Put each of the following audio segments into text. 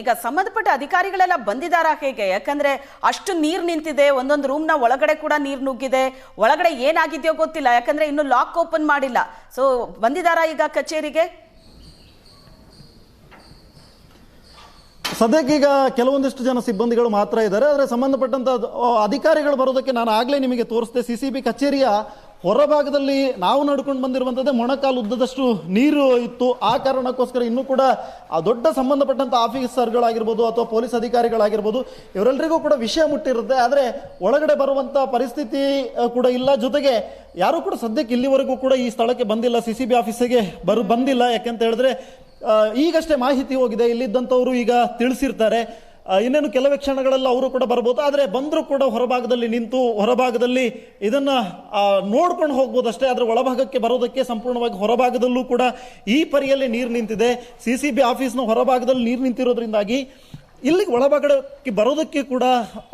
ಈಗ ಸಂಬಂಧಪಟ್ಟ ಅಧಿಕಾರಿಗಳೆಲ್ಲ ಬಂದಿದಾರಾ ಹೇಗೆ? ಯಾಕಂದ್ರೆ ಅಷ್ಟು ನೀರು ನಿಂತಿದೆ, ಒಂದೊಂದು ರೂಮ್ನ ಒಳಗಡೆ ಕೂಡ ನೀರು ನುಗ್ಗಿದೆ. ಒಳಗಡೆ ಏನಾಗಿದೆಯೋ ಗೊತ್ತಿಲ್ಲ, ಯಾಕಂದ್ರೆ ಇನ್ನು ಲಾಕ್ ಓಪನ್ ಮಾಡಿಲ್ಲ. ಸೊ ಬಂದಿದಾರಾ ಈಗ ಕಚೇರಿಗೆ? ಸದ್ಯಕ್ಕೆ ಈಗ ಕೆಲವೊಂದಿಷ್ಟು ಜನ ಸಿಬ್ಬಂದಿಗಳು ಮಾತ್ರ ಇದ್ದಾರೆ, ಆದರೆ ಸಂಬಂಧಪಟ್ಟಂತ ಅಧಿಕಾರಿಗಳು ಬರೋದಕ್ಕೆ ನಾನು ಆಗಲೇ ನಿಮಗೆ ತೋರಿಸಿದೆ ಸಿ ಸಿ ಬಿ ಕಚೇರಿಯ ಹೊರಭಾಗದಲ್ಲಿ ನಾವು ನಡ್ಕೊಂಡು ಬಂದಿರುವಂಥದ್ದೇ ಮೊಣಕಾಲು ಉದ್ದದಷ್ಟು ನೀರು ಇತ್ತು. ಆ ಕಾರಣಕ್ಕೋಸ್ಕರ ಇನ್ನೂ ಕೂಡ ಆ ದೊಡ್ಡ ಸಂಬಂಧಪಟ್ಟಂತ ಆಫೀಸರ್ಗಳಾಗಿರ್ಬೋದು ಅಥವಾ ಪೊಲೀಸ್ ಅಧಿಕಾರಿಗಳಾಗಿರ್ಬೋದು, ಇವರೆಲ್ಲರಿಗೂ ಕೂಡ ವಿಷಯ ಮುಟ್ಟಿರುತ್ತೆ. ಆದರೆ ಒಳಗಡೆ ಬರುವಂತ ಪರಿಸ್ಥಿತಿ ಕೂಡ ಇಲ್ಲ. ಜೊತೆಗೆ ಯಾರು ಕೂಡ ಸದ್ಯಕ್ಕೆ ಇಲ್ಲಿವರೆಗೂ ಕೂಡ ಈ ಸ್ಥಳಕ್ಕೆ ಬಂದಿಲ್ಲ. ಸಿ ಸಿ ಬಿ ಆಫೀಸಿಗೆ ಬರು, ಬಂದಿಲ್ಲ. ಯಾಕೆಂತ ಹೇಳಿದ್ರೆ ಈಗಷ್ಟೇ ಮಾಹಿತಿ ಹೋಗಿದೆ. ಇಲ್ಲಿದ್ದಂಥವರು ಈಗ ತಿಳಿಸಿರ್ತಾರೆ. ಇನ್ನೇನು ಕೆಲವೇ ಕ್ಷಣಗಳಲ್ಲಿ ಅವರು ಕೂಡ ಬರ್ಬೋದು. ಆದರೆ ಬಂದರೂ ಕೂಡ ಹೊರಭಾಗದಲ್ಲಿ ನಿಂತು ಹೊರಭಾಗದಲ್ಲಿ ಇದನ್ನು ನೋಡ್ಕೊಂಡು ಹೋಗ್ಬೋದು ಅಷ್ಟೇ ಆದರೆ ಒಳಭಾಗಕ್ಕೆ ಬರೋದಕ್ಕೆ ಸಂಪೂರ್ಣವಾಗಿ ಹೊರಭಾಗದಲ್ಲೂ ಕೂಡ ಈ ಪರಿಯಲ್ಲಿ ನೀರು ನಿಂತಿದೆ. ಸಿ ಸಿ ಬಿ ಆಫೀಸ್ನ ಹೊರಭಾಗದಲ್ಲಿ ನೀರು ನಿಂತಿರೋದ್ರಿಂದಾಗಿ ಇಲ್ಲಿ ಒಳಭಾಗಕ್ಕೆ ಬರೋದಕ್ಕೆ ಕೂಡ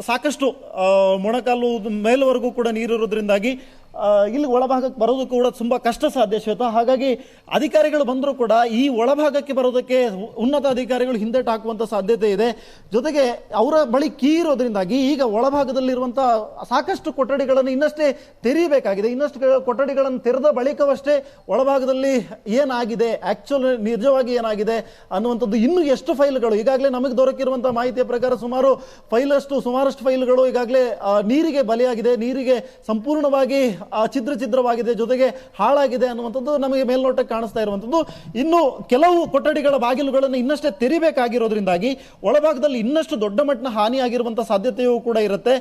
ಸಾಕಷ್ಟು ಮೊಣಕಾಲು ಮೇಲ್ವರೆಗೂ ಕೂಡ ನೀರಿರೋದ್ರಿಂದಾಗಿ ಇಲ್ಲಿ ಒಳಭಾಗಕ್ಕೆ ಬರೋದು ಕೂಡ ತುಂಬ ಕಷ್ಟ ಸಾಧ್ಯ ಶ್ವೇತ. ಹಾಗಾಗಿ ಅಧಿಕಾರಿಗಳು ಬಂದರೂ ಕೂಡ ಈ ಒಳಭಾಗಕ್ಕೆ ಬರೋದಕ್ಕೆ ಉನ್ನತ ಅಧಿಕಾರಿಗಳು ಹಿಂದೆಟ್ಟು ಹಾಕುವಂಥ ಸಾಧ್ಯತೆ ಇದೆ. ಜೊತೆಗೆ ಅವರ ಬಳಿ ಕೀ ಇರೋದ್ರಿಂದಾಗಿ ಈಗ ಒಳಭಾಗದಲ್ಲಿರುವಂಥ ಸಾಕಷ್ಟು ಕೊಠಡಿಗಳನ್ನು ಇನ್ನಷ್ಟೇ ತೆರೀಬೇಕಾಗಿದೆ. ಇನ್ನಷ್ಟು ಕೊಠಡಿಗಳನ್ನು ತೆರೆದ ಬಳಿಕವಷ್ಟೇ ಒಳಭಾಗದಲ್ಲಿ ಏನಾಗಿದೆ? ಆ್ಯಕ್ಚುಲ್ ನಿಜವಾಗಿ ಏನಾಗಿದೆ ಅನ್ನುವಂಥದ್ದು ಇನ್ನೂ ಎಷ್ಟು ಫೈಲ್ಗಳು? ಈಗಾಗಲೇ ನಮಗೆ ದೊರಕಿರುವಂಥ ಮಾಹಿತಿಯ ಪ್ರಕಾರ ಸುಮಾರು ಫೈಲಷ್ಟು, ಸುಮಾರಷ್ಟು ಫೈಲ್ಗಳು ಈಗಾಗಲೇ ನೀರಿಗೆ ಬಲಿಯಾಗಿದೆ. ನೀರಿಗೆ ಸಂಪೂರ್ಣವಾಗಿ ಛಿದ್ರ ಛಿದ್ರವಾಗಿದೆ, ಜೊತೆಗೆ ಹಾಳಾಗಿದೆ ಅನ್ನುವಂಥದ್ದು ನಮಗೆ ಮೇಲ್ನೋಟಕ್ಕೆ ಕಾಣಿಸ್ತಾ ಇರುವಂಥದ್ದು. ಇನ್ನು ಕೆಲವು ಕೊಠಡಿಗಳ ಬಾಗಿಲುಗಳನ್ನು ಇನ್ನಷ್ಟೇ ತೆರಿಬೇಕಾಗಿರೋದ್ರಿಂದಾಗಿ ಒಳಭಾಗದಲ್ಲಿ ಇನ್ನಷ್ಟು ದೊಡ್ಡ ಮಟ್ಟಿನ ಹಾನಿಯಾಗಿರುವಂಥ ಸಾಧ್ಯತೆಯೂ ಕೂಡ ಇರುತ್ತೆ.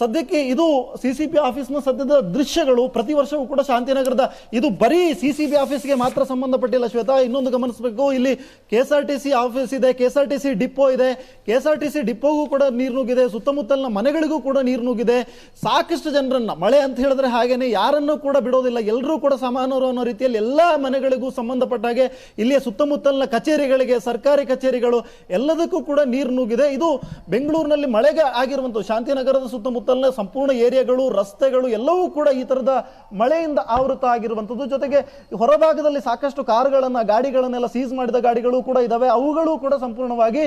ಸದ್ಯಕ್ಕೆ ಇದು ಸಿ ಸಿ ಬಿ ಆಫೀಸ್ನ ಸದ್ಯದ ದೃಶ್ಯಗಳು ಪ್ರತಿ ವರ್ಷವೂ ಕೂಡ ಶಾಂತಿನಗರದ ಇದು ಬರೀ ಸಿ ಸಿ ಬಿ ಆಫೀಸ್ಗೆ ಮಾತ್ರ ಸಂಬಂಧಪಟ್ಟಿಲ್ಲ ಶ್ವೇತಾ. ಇನ್ನೊಂದು ಗಮನಿಸಬೇಕು, ಇಲ್ಲಿ K S R T C office ಇದೆ K S R T C depot ಇದೆ. K S R T C ಡಿಪೋಗೂ ಕೂಡ ನೀರು ನುಗ್ಗಿದೆ, ಸುತ್ತಮುತ್ತಲಿನ ಮನೆಗಳಿಗೂ ಕೂಡ ನೀರು ನುಗ್ಗಿದೆ. ಸಾಕಷ್ಟು ಜನರನ್ನ, ಮಳೆ ಅಂತ ಹೇಳಿದ್ರೆ ಹಾಗೇನೆ, ಯಾರನ್ನೂ ಕೂಡ ಬಿಡೋದಿಲ್ಲ. ಎಲ್ಲರೂ ಕೂಡ ಸಮಾನರು ಅನ್ನೋ ರೀತಿಯಲ್ಲಿ ಎಲ್ಲ ಮನೆಗಳಿಗೂ ಸಂಬಂಧಪಟ್ಟ ಹಾಗೆ ಇಲ್ಲಿಯ ಸುತ್ತಮುತ್ತಲಿನ ಕಚೇರಿಗಳಿಗೆ, ಸರ್ಕಾರಿ ಕಚೇರಿಗಳು, ಎಲ್ಲದಕ್ಕೂ ಕೂಡ ನೀರು ನುಗ್ಗಿದೆ. ಇದು ಬೆಂಗಳೂರಿನಲ್ಲಿ ಮಳೆಗೆ ಆಗಿರುವಂತಹ ಶಾಂತಿನಗರದ ಸುತ್ತಮುತ್ತಲಿನ ಸಂಪೂರ್ಣ ಏರಿಯಾಗಳು, ರಸ್ತೆಗಳು ಎಲ್ಲವೂ ಕೂಡ ಈ ಥರದ ಮಳೆಯಿಂದ ಆವೃತ ಆಗಿರುವಂಥದ್ದು. ಜೊತೆಗೆ ಹೊರಭಾಗದಲ್ಲಿ ಸಾಕಷ್ಟು ಕಾರ್ಗಳನ್ನು, ಗಾಡಿಗಳನ್ನೆಲ್ಲ ಸೀಸ್ ಮಾಡಿದ ಗಾಡಿಗಳು ಕೂಡ ಇದ್ದಾವೆ ಅವುಗಳು ಕೂಡ ಸಂಪೂರ್ಣವಾಗಿ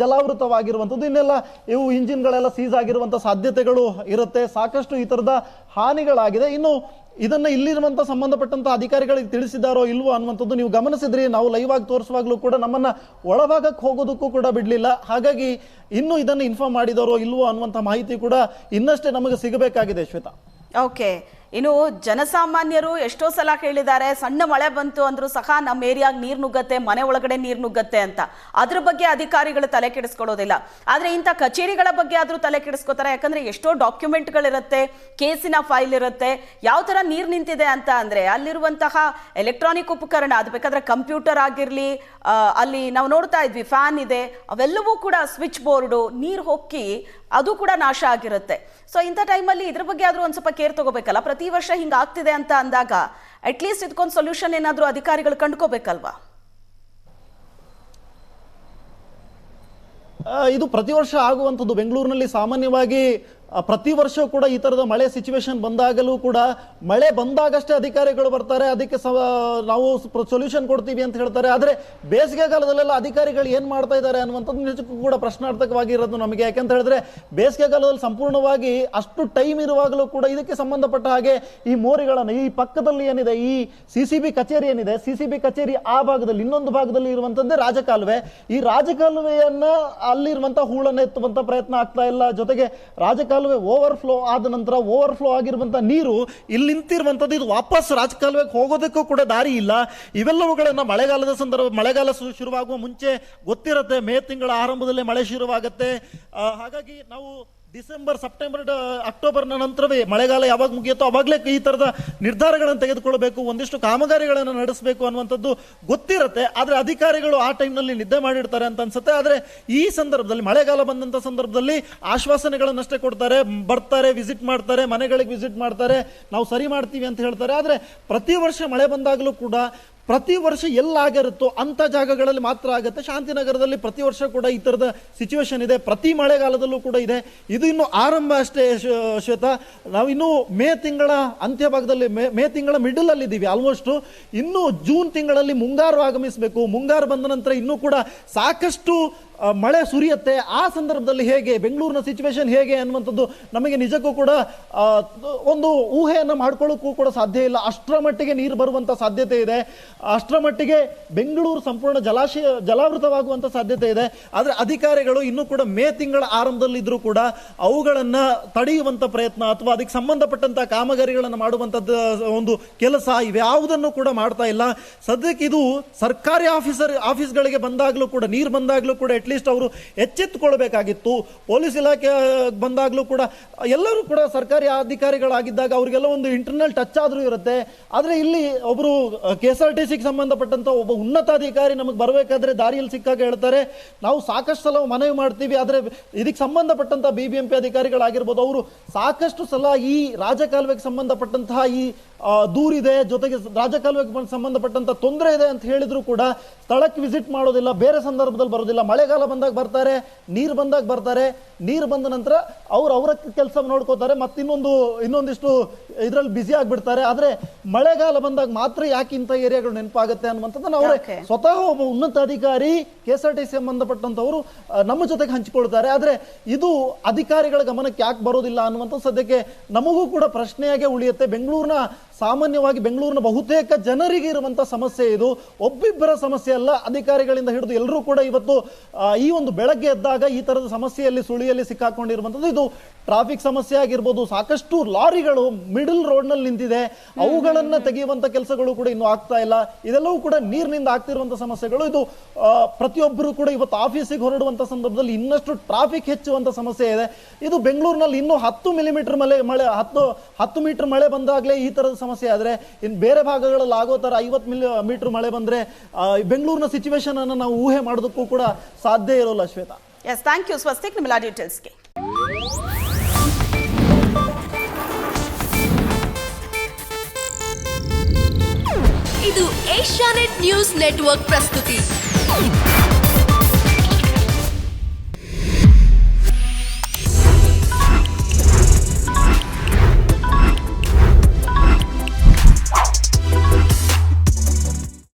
ಜಲಾವೃತವಾಗಿರುವಂಥದ್ದು. ಇನ್ನೆಲ್ಲ ಇವು ಇಂಜಿನ್ಗಳೆಲ್ಲ ಸೀಸ್ ಆಗಿರುವಂಥ ಸಾಧ್ಯತೆಗಳು ಇರುತ್ತೆ. ಸಾಕಷ್ಟು ಈ ತರದ ಹಾನಿಗಳಾಗಿದೆ. ಇನ್ನು ಇದನ್ನ ಇಲ್ಲಿರುವಂಥ ಸಂಬಂಧಪಟ್ಟಂಥ ಅಧಿಕಾರಿಗಳಿಗೆ ತಿಳಿಸಿದಾರೋ ಇಲ್ವೋ ಅನ್ನುವಂಥದ್ದು ನೀವು ಗಮನಿಸಿದ್ರಿ. ನಾವು ಲೈವ್ ಆಗಿ ತೋರಿಸುವಾಗಲೂ ಕೂಡ ನಮ್ಮನ್ನ ಒಳಭಾಗಕ್ಕೆ ಹೋಗೋದಕ್ಕೂ ಕೂಡ ಬಿಡಲಿಲ್ಲ. ಹಾಗಾಗಿ ಇನ್ನು ಇದನ್ನು ಇನ್ಫಾರ್ಮ್ ಮಾಡಿದಾರೋ ಇಲ್ವೋ ಅನ್ನುವಂಥ ಮಾಹಿತಿ ಕೂಡ ಇನ್ನಷ್ಟೇ ನಮಗೆ ಸಿಗಬೇಕಾಗಿದೆ ಶ್ವೇತಾ. ಓಕೆ ಇನ್ನು ಜನಸಾಮಾನ್ಯರು ಎಷ್ಟೋ ಸಲ ಕೇಳಿದ್ದಾರೆ ಸಣ್ಣ ಮಳೆ ಬಂತು ಅಂದ್ರೂ ಸಹ ನಮ್ಮ ಏರಿಯಾಗ ನೀರು ನುಗ್ಗತ್ತೆ, ಮನೆ ಒಳಗಡೆ ನೀರು ನುಗ್ಗತ್ತೆ ಅಂತ. ಅದ್ರ ಬಗ್ಗೆ ಅಧಿಕಾರಿಗಳು ತಲೆ ಕೆಡಿಸ್ಕೊಳ್ಳೋದಿಲ್ಲ. ಆದ್ರೆ ಇಂಥ ಕಚೇರಿಗಳ ಬಗ್ಗೆ ಆದ್ರೂ ತಲೆ ಕೆಡಿಸ್ಕೋತಾರೆ, ಯಾಕಂದ್ರೆ ಎಷ್ಟೋ ಡಾಕ್ಯುಮೆಂಟ್ಗಳಿರುತ್ತೆ, ಕೇಸಿನ ಫೈಲ್ ಇರುತ್ತೆ. ಯಾವ ತರ ನೀರು ನಿಂತಿದೆ ಅಂತ ಅಂದ್ರೆ, ಅಲ್ಲಿರುವಂತಹ ಎಲೆಕ್ಟ್ರಾನಿಕ್ ಉಪಕರಣ, ಅದು ಬೇಕಾದ್ರೆ ಕಂಪ್ಯೂಟರ್ ಆಗಿರ್ಲಿ ಅಲ್ಲಿ ನಾವು ನೋಡ್ತಾ ಇದ್ವಿ, ಫ್ಯಾನ್ ಇದೆ, ಅವೆಲ್ಲವೂ ಕೂಡ ಸ್ವಿಚ್ ಬೋರ್ಡು, ನೀರು ಹೊಕ್ಕಿ ಅದು ಕೂಡ ನಾಶ ಆಗಿರುತ್ತೆ. ಸೊ ಇಂಥ ಟೈಮಲ್ಲಿ ಇದ್ರ ಬಗ್ಗೆ ಆದ್ರೂ ಒಂದು ಸ್ವಲ್ಪ ಕೇರ್ ತಗೋಬೇಕಲ್ಲ? ಪ್ರತಿ ವರ್ಷ ಹಿಂಗೆ ಆಗ್ತಿದೆ ಅಂತ ಅಂದಾಗ ಅಟ್ಲೀಸ್ಟ್ ಇದಕ್ಕೊಂದು ಸೊಲ್ಯೂಷನ್ ಏನಾದರೂ ಅಧಿಕಾರಿಗಳು ಕಂಡ್ಕೋಬೇಕಲ್ವಾ? ಇದು ಪ್ರತಿ ವರ್ಷ ಆಗುವಂಥದ್ದು. ಬೆಂಗಳೂರಿನಲ್ಲಿ ಸಾಮಾನ್ಯವಾಗಿ ಪ್ರತಿ ವರ್ಷ ಕೂಡ ಈ ತರದ ಮಳೆ ಸಿಚುವೇಶನ್ ಬಂದಾಗಲೂ ಕೂಡ ಮಳೆ ಬಂದಾಗಷ್ಟೇ ಅಧಿಕಾರಿಗಳು ಬರ್ತಾರೆ, ಅದಕ್ಕೆ ಸ ನಾವು ಸೊಲ್ಯೂಷನ್ ಕೊಡ್ತೀವಿ ಅಂತ ಹೇಳ್ತಾರೆ. ಆದರೆ ಬೇಸಿಗೆಗಾಲದಲ್ಲೆಲ್ಲ ಅಧಿಕಾರಿಗಳು ಏನು ಮಾಡ್ತಾ ಇದ್ದಾರೆ ಅನ್ನುವಂಥದ್ದು ನಿಜಕ್ಕೂ ಕೂಡ ಪ್ರಶ್ನಾರ್ಥಕವಾಗಿರೋದು ನಮಗೆ. ಯಾಕೆಂತ ಹೇಳಿದ್ರೆ ಬೇಸಿಗೆಗಾಲದಲ್ಲಿ ಸಂಪೂರ್ಣವಾಗಿ ಅಷ್ಟು ಟೈಮ್ ಇರುವಾಗಲೂ ಕೂಡ ಇದಕ್ಕೆ ಸಂಬಂಧಪಟ್ಟ ಹಾಗೆ ಈ ಮೋರಿಗಳನ್ನು, ಈ ಪಕ್ಕದಲ್ಲಿ ಏನಿದೆ, ಈ ಸಿ ಸಿ ಬಿ ಕಚೇರಿ ಏನಿದೆ ಸಿ ಸಿ ಬಿ ಕಚೇರಿ ಆ ಭಾಗದಲ್ಲಿ, ಇನ್ನೊಂದು ಭಾಗದಲ್ಲಿ ಇರುವಂತದ್ದೇ ರಾಜಕಾಲುವೆ. ಈ ರಾಜಕಾಲುವೆಯನ್ನ ಅಲ್ಲಿರುವಂಥ ಹೂಳನ್ನು ಎತ್ತುವಂತ ಪ್ರಯತ್ನ ಆಗ್ತಾ ಇಲ್ಲ. ಜೊತೆಗೆ ರಾಜಕಾಲುವೆ ಓವರ್ಫ್ಲೋ ಆದ ನಂತರ ಓವರ್ಫ್ಲೋ ಆಗಿರುವಂಥ ನೀರು ಇಲ್ಲಿ ನಿಂತಿರುವಂತದ್ದು ಇದು ವಾಪಸ್ ರಾಜಕಾಲುವೆಗೆ ಹೋಗೋದಕ್ಕೂ ಕೂಡ ದಾರಿ ಇಲ್ಲ. ಇವೆಲ್ಲವುಗಳನ್ನು ಮಳೆಗಾಲದ ಸಂದರ್ಭ ಮಳೆಗಾಲ ಶುರುವಾಗುವ ಮುಂಚೆ ಗೊತ್ತಿರುತ್ತೆ. ಮೇ ತಿಂಗಳ ಆರಂಭದಲ್ಲೇ ಮಳೆ ಶುರುವಾಗುತ್ತೆ. ಹಾಗಾಗಿ ನಾವು ಡಿಸೆಂಬರ್, ಸೆಪ್ಟೆಂಬರ್ ಅಕ್ಟೋಬರ್ನ ನಂತರವೇ ಮಳೆಗಾಲ ಯಾವಾಗ ಮುಗಿಯುತ್ತೋ ಅವಾಗಲೇ ಈ ಥರದ ನಿರ್ಧಾರಗಳನ್ನು ತೆಗೆದುಕೊಳ್ಳಬೇಕು, ಒಂದಿಷ್ಟು ಕಾಮಗಾರಿಗಳನ್ನು ನಡೆಸಬೇಕು ಅನ್ನುವಂಥದ್ದು ಗೊತ್ತಿರುತ್ತೆ. ಆದರೆ ಅಧಿಕಾರಿಗಳು ಆ ಟೈಮ್ನಲ್ಲಿ ನಿದ್ದೆ ಮಾಡಿರ್ತಾರೆ ಅಂತ ಅನ್ಸುತ್ತೆ. ಆದರೆ ಈ ಸಂದರ್ಭದಲ್ಲಿ, ಮಳೆಗಾಲ ಬಂದಂಥ ಸಂದರ್ಭದಲ್ಲಿ ಆಶ್ವಾಸನೆಗಳನ್ನಷ್ಟೇ ಕೊಡ್ತಾರೆ. ಬರ್ತಾರೆ ವಿಸಿಟ್ ಮಾಡ್ತಾರೆ, ಮನೆಗಳಿಗೆ ವಿಸಿಟ್ ಮಾಡ್ತಾರೆ. ನಾವು ಸರಿ ಮಾಡ್ತೀವಿ ಅಂತ ಹೇಳ್ತಾರೆ. ಆದರೆ ಪ್ರತಿ ವರ್ಷ ಮಳೆ ಬಂದಾಗಲೂ ಕೂಡ ಪ್ರತಿ ವರ್ಷ ಎಲ್ಲಾಗಿರುತ್ತೋ ಅಂಥ ಜಾಗಗಳಲ್ಲಿ ಮಾತ್ರ ಆಗುತ್ತೆ. ಶಾಂತಿನಗರದಲ್ಲಿ ಪ್ರತಿ ವರ್ಷ ಕೂಡ ಈ ಥರದ ಸಿಚುವೇಶನ್ ಇದೆ. ಪ್ರತಿ ಮಳೆಗಾಲದಲ್ಲೂ ಕೂಡ ಇದೆ. ಇದು ಇನ್ನು ಆರಂಭ ಅಷ್ಟೇ ಶ್ವೇತ. ನಾವು ಇನ್ನೂ ಮೇ ತಿಂಗಳ ಅಂತ್ಯ ಭಾಗದಲ್ಲಿ ಮೇ ಮೇ ತಿಂಗಳ ಮಿಡಲ್ ಅಲ್ಲಿ ಇದ್ದೀವಿ ಆಲ್ಮೋಸ್ಟು ಇನ್ನೂ ಜೂನ್ ತಿಂಗಳಲ್ಲಿ ಮುಂಗಾರು ಆಗಮಿಸಬೇಕು. ಮುಂಗಾರು ಬಂದ ನಂತರ ಇನ್ನೂ ಕೂಡ ಸಾಕಷ್ಟು ಮಳೆ ಸುರಿಯುತ್ತೆ, ಆ ಸಂದರ್ಭದಲ್ಲಿ ಹೇಗೆ, ಬೆಂಗಳೂರಿನ ಸಿಚುವೇಶನ್ ಹೇಗೆ ಅನ್ನುವಂಥದ್ದು ನಮಗೆ ನಿಜಕ್ಕೂ ಕೂಡ ಒಂದು ಊಹೆಯನ್ನು ಮಾಡ್ಕೊಳ್ಳೋಕ್ಕೂ ಕೂಡ ಸಾಧ್ಯ ಇಲ್ಲ. ಅಷ್ಟರ ಮಟ್ಟಿಗೆ ನೀರು ಬರುವಂಥ ಸಾಧ್ಯತೆ ಇದೆ. ಅಷ್ಟರ ಮಟ್ಟಿಗೆ ಬೆಂಗಳೂರು ಸಂಪೂರ್ಣ ಜಲಾಶಯ ಜಲಾವೃತವಾಗುವಂಥ ಸಾಧ್ಯತೆ ಇದೆ. ಆದರೆ ಅಧಿಕಾರಿಗಳು ಇನ್ನೂ ಕೂಡ ಮೇ ತಿಂಗಳ ಆರಂಭದಲ್ಲಿದ್ದರೂ ಕೂಡ ಅವುಗಳನ್ನು ತಡೆಯುವಂಥ ಪ್ರಯತ್ನ ಅಥವಾ ಅದಕ್ಕೆ ಸಂಬಂಧಪಟ್ಟಂಥ ಕಾಮಗಾರಿಗಳನ್ನು ಮಾಡುವಂಥದ್ದು ಒಂದು ಕೆಲಸ ಇವ್ಯಾವುದನ್ನು ಕೂಡ ಮಾಡ್ತಾ ಇಲ್ಲ. ಸದ್ಯಕ್ಕೆ ಇದು ಸರ್ಕಾರಿ ಆಫೀಸರ್, ಆಫೀಸ್ಗಳಿಗೆ ಬಂದಾಗಲೂ ಕೂಡ, ನೀರು ಬಂದಾಗಲೂ ಕೂಡ ಅಟ್ಲೀಸ್ಟ್ ಅವರು ಎಚ್ಚೆತ್ತುಕೊಳ್ಬೇಕಾಗಿತ್ತು. ಪೊಲೀಸ್ ಇಲಾಖೆ ಬಂದಾಗಲೂ ಕೂಡ ಎಲ್ಲರೂ ಕೂಡ ಸರ್ಕಾರಿ ಅಧಿಕಾರಿಗಳಾಗಿದ್ದಾಗ ಅವರಿಗೆಲ್ಲ ಒಂದು ಇಂಟರ್ನಲ್ ಟಚ್ ಆದರೂ ಇರುತ್ತೆ. ಆದರೆ ಇಲ್ಲಿ ಒಬ್ಬರು ಕೆ ಎಸ್ ಆರ್ ಟಿ ಸಿಗೆ ಸಂಬಂಧಪಟ್ಟಂಥ ಒಬ್ಬ ಉನ್ನತಾಧಿಕಾರಿ ನಮಗೆ ಬರಬೇಕಾದ್ರೆ ದಾರಿಯಲ್ಲಿ ಸಿಕ್ಕಾಗ ಹೇಳ್ತಾರೆ, ನಾವು ಸಾಕಷ್ಟು ಸಲ ಮನವಿ ಮಾಡ್ತೀವಿ, ಆದರೆ ಇದಕ್ಕೆ ಸಂಬಂಧಪಟ್ಟಂಥ ಬಿ ಬಿ ಎಂ ಪಿ ಅಧಿಕಾರಿಗಳಾಗಿರ್ಬೋದು, ಅವರು ಸಾಕಷ್ಟು ಸಲ ಈ ರಾಜಕಾಲುವೆಗೆ ಸಂಬಂಧಪಟ್ಟಂತಹ ಈ ದೂರಿದೆ ಜೊತೆಗೆ ರಾಜಕಾಲುವೆಗೆ ಸಂಬಂಧಪಟ್ಟಂತ ತೊಂದರೆ ಇದೆ ಅಂತ ಹೇಳಿದ್ರು ಕೂಡ ಸ್ಥಳಕ್ಕೆ ವಿಸಿಟ್ ಮಾಡೋದಿಲ್ಲ, ಬೇರೆ ಸಂದರ್ಭದಲ್ಲಿ ಬರೋದಿಲ್ಲ. ಮಳೆಗಾಲ ಬಂದಾಗ ಬರ್ತಾರೆ, ನೀರು ಬಂದಾಗ ಬರ್ತಾರೆ. ನೀರು ಬಂದ ನಂತರ ಅವ್ರು ಅವರ ಕೆಲಸ ನೋಡ್ಕೋತಾರೆ ಮತ್ತಿನ್ನೊಂದು ಇನ್ನೊಂದಿಷ್ಟು ಇದರಲ್ಲಿ ಬ್ಯುಸಿ ಆಗಿಬಿಡ್ತಾರೆ. ಆದರೆ ಮಳೆಗಾಲ ಬಂದಾಗ ಮಾತ್ರ ಯಾಕೆ ಇಂಥ ಏರಿಯಾಗಳು ನೆನಪಾಗುತ್ತೆ ಅನ್ನುವಂಥದ್ದನ್ನು ಅವರೇ ಸ್ವತಃ ಒಬ್ಬ ಉನ್ನತ ಅಧಿಕಾರಿ K S R T C ಸಂಬಂಧಪಟ್ಟಂತವರು ನಮ್ಮ ಜೊತೆಗೆ ಹಂಚಿಕೊಳ್ತಾರೆ. ಆದರೆ ಇದು ಅಧಿಕಾರಿಗಳ ಗಮನಕ್ಕೆ ಯಾಕೆ ಬರೋದಿಲ್ಲ ಅನ್ನುವಂಥ ಸದ್ಯಕ್ಕೆ ನಮಗೂ ಕೂಡ ಪ್ರಶ್ನೆಯಾಗೆ ಉಳಿಯುತ್ತೆ. ಬೆಂಗಳೂರಿನ ಸಾಮಾನ್ಯವಾಗಿ ಬೆಂಗಳೂರಿನ ಬಹುತೇಕ ಜನರಿಗೆ ಇರುವಂತ ಸಮಸ್ಯೆ ಇದು. ಒಬ್ಬಿಬ್ಬರ ಸಮಸ್ಯೆ ಅಲ್ಲ. ಅಧಿಕಾರಿಗಳಿಂದ ಹಿಡಿದು ಎಲ್ಲರೂ ಕೂಡ ಇವತ್ತು ಈ ಒಂದು ಬೆಳಗ್ಗೆ ಎದ್ದಾಗ ಈ ತರದ ಸಮಸ್ಯೆಯಲ್ಲಿ ಸುಳಿಯಲ್ಲಿ ಸಿಕ್ಕಾಕೊಂಡಿರುವಂಥದ್ದು. ಇದು ಟ್ರಾಫಿಕ್ ಸಮಸ್ಯೆ ಆಗಿರ್ಬೋದು, ಸಾಕಷ್ಟು ಲಾರಿಗಳು ಮಿಡಲ್ ರೋಡ್ನಲ್ಲಿ ನಿಂತಿದೆ. ಅವುಗಳನ್ನ ತೆಗೆಯುವಂತ ಕೆಲಸಗಳು ಕೂಡ ಇನ್ನೂ ಆಗ್ತಾ ಇಲ್ಲ. ಇದೆಲ್ಲವೂ ಕೂಡ ನೀರಿನಿಂದ ಆಗ್ತಿರುವಂತ ಸಮಸ್ಯೆಗಳು. ಇದು ಪ್ರತಿಯೊಬ್ಬರು ಕೂಡ ಇವತ್ತು ಆಫೀಸಿಗೆ ಹೊರಡುವಂತ ಸಂದರ್ಭದಲ್ಲಿ ಇನ್ನಷ್ಟು ಟ್ರಾಫಿಕ್ ಹೆಚ್ಚುವಂತ ಸಮಸ್ಯೆ ಇದೆ. ಇದು ಬೆಂಗಳೂರಿನಲ್ಲಿ ಇನ್ನೂ ಹತ್ತು ಮಿಲಿಮೀಟರ್ ಮಳೆ ಮಳೆ, ಹತ್ತು ಹತ್ತು ಮೀಟರ್ ಮಳೆ ಬಂದಾಗಲೇ ಈ ತರದ ಸಮಸ್ಯೆ ಆದ್ರೆ ಇನ್ನು ಬೇರೆ ಭಾಗಗಳಲ್ಲಿ ಆಗೋ ತರ ಐವತ್ತು ಮಿಲಿ, ಮೀಟರ್ ಮಳೆ ಬಂದ್ರೆ ಬೆಂಗಳೂರಿನ ಸಿಚುವೇಶನ್ ಅನ್ನು ನಾವು ಊಹೆ ಮಾಡೋದಕ್ಕೂ ಕೂಡ ಸಾಧ್ಯ ಇರೋಲ್ಲ Shweta. Yes thank you Swastik ನಿಮ್ಮೆಲ್ಲ ಡೀಟೇಲ್ಸ್ಗೆ ಇದು ಏಷ್ಯಾನೆಟ್ ನ್ಯೂಸ್ ನೆಟ್ವರ್ಕ್ ಪ್ರಸ್ತುತಿ